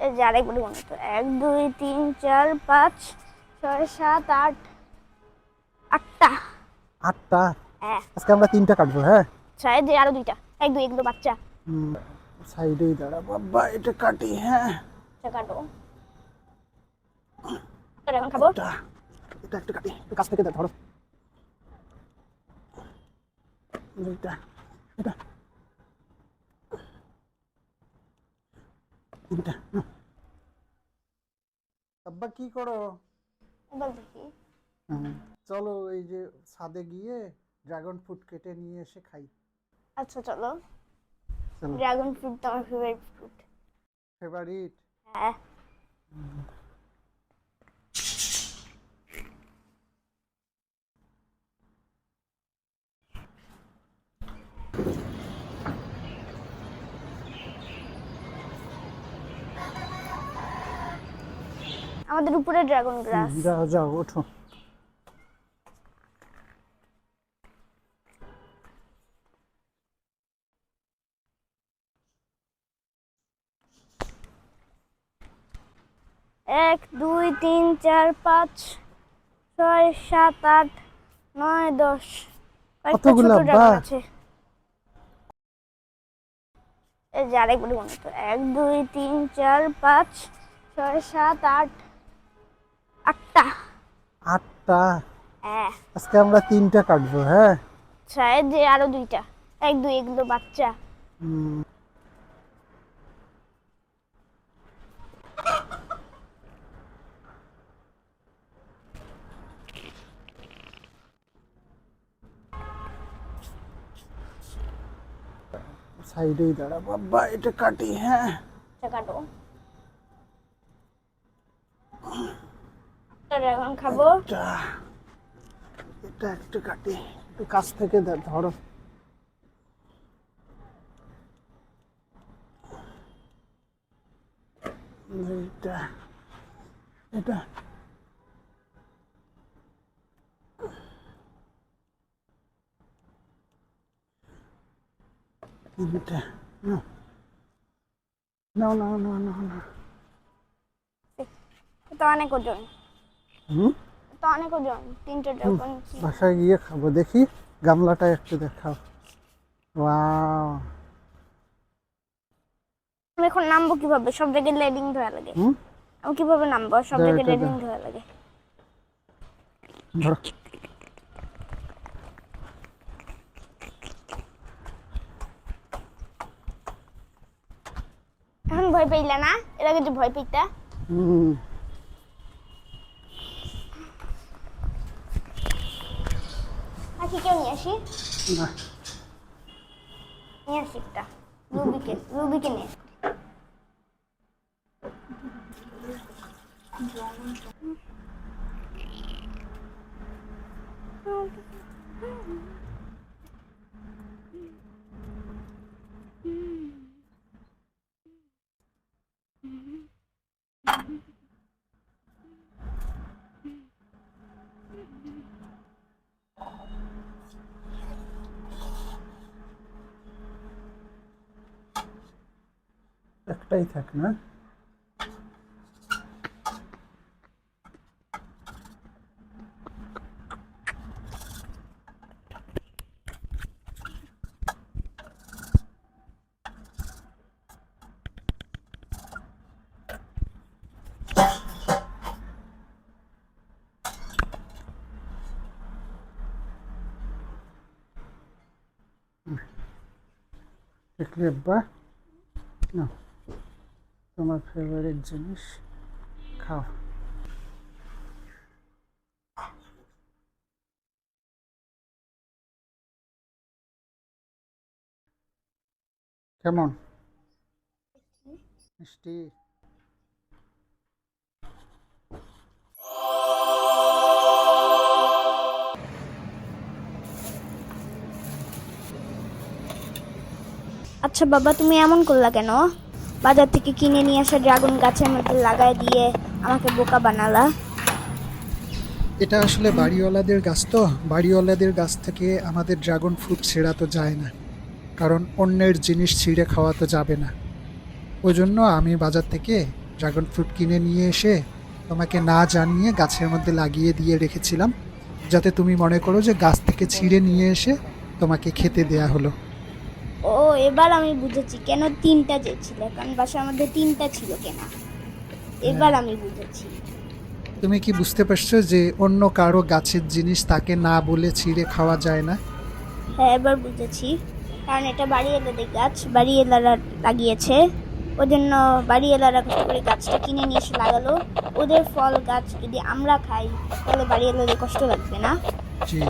এই যে আরেকবার তো। এক দুই তিন চার পাঁচ ছয় সাত আট আটটা। আটটা? হ্যাঁ। আজকে আমরা তিনটা কাটবো হ্যাঁ? যে আরও দুইটা। এক দুই এগুলো বাচ্চা। সাইডেই দাঁড়া বাবা এটা কাটি হ্যাঁ। আচ্ছা কাটো। তো এখন খাব। এটা এটা একটা কাটি কাছ থেকে ধরো। এটা এটা এটা হুম। আব্বা কি করো? চলো এই যে ছাদে গিয়ে ড্রাগন ফ্রুট কেটে নিয়ে এসে খাই। আচ্ছা চলো। চলো। ড্রাগন ফ্রুট তোমার ফেভারিট ফ্রুট ফেভারিট হ্যাঁ। আমাদের উপরে ড্রাগন গ্রাস যাও যাও ওঠো। এক দুই তিন চার পাঁচ ছয় সাত আট নয় দশ। কতগুলো? আছে। এই যে আরেকবার তো। এক দুই তিন চার পাঁচ ছয় সাত আট আটটা। আটটা? হ্যাঁ। আজকে আমরা তিনটা কাটবো হ্যাঁ? ছয় যে আরও দুইটা। এক দুই এগুলো বাচ্চা। হুম, সাইডেই দাঁড়া বাবা এটা কাটি হ্যাঁ। আচ্ছা কাটো। খাব। এটা এটা একটু কাটি একটু কাছ থেকে ধরো। এটা এটা। এটা নাও নাও নাও নাও নাও নাও। তো অনেক ওজন হুম? তো অনেক ওজন তিনটে ড্রাগন বাসায় গিয়ে খাব। দেখি গামলাটা একটু দেখাও। ওয়াও। আমি এখন নামবো কীভাবে? সব জায়গায় লেডিং ধরা লাগে। হুম? আমি কীভাবে নামবো? সব জায়গায় এটা লেডিং ধরা লাগে। ধরো। এখন ভয় পাইলা না? এর আগে যে ভয় পাইতা? হুম। কেউ নিয়ে আসি। না। নিয়ে আসি একটা। রুবিকে রুবিকে নিয়ে আসি। একটাই থাক না দেখলি আব্বা না তোমার ফেভারিট জিনিস? খাও। কেমন? মিষ্টি? আচ্ছা বাবা তুমি এমন করলা কেন? বাজার থেকে কিনে নিয়ে আসা ড্রাগন গাছের মধ্যে লাগাই দিয়ে আমাকে বোকা বানালা। এটা আসলে বাড়িওয়ালাদের গাছ তো। বাড়িওয়ালাদের গাছ থেকে আমাদের ড্রাগন ফ্রুট ছেঁড়া তো যায় না। কারণ অন্যের জিনিস ছিঁড়ে খাওয়া তো যাবে না। ওই জন্য আমি বাজার থেকে ড্রাগন ফ্রুট কিনে নিয়ে এসে তোমাকে না জানিয়ে গাছের মধ্যে লাগিয়ে দিয়ে রেখেছিলাম। যাতে তুমি মনে করো যে গাছ থেকে ছিঁড়ে নিয়ে এসে তোমাকে খেতে দেয়া হলো। ও এবার আমি বুঝেছি কেন তিনটা যে ছিল কারণ বাসার মধ্যে তিনটা ছিল কেন। এবার আমি বুঝেছি। তুমি কি বুঝতে পারছ যে অন্য কারও গাছের জিনিস তাকে না বলে ছিঁড়ে খাওয়া যায় না? হ্যাঁ এবার বুঝেছি। কারণ এটা বাড়িওয়ালাদের গাছ বাড়ি এলারা লাগিয়েছে। ওই জন্য বাড়িওয়ালারা কষ্ট করে গাছটা কিনে নিয়ে এসে লাগালো। ওদের ফল গাছ যদি আমরা খাই তাহলে বাড়িওয়ালাদের কষ্ট লাগবে না। জি।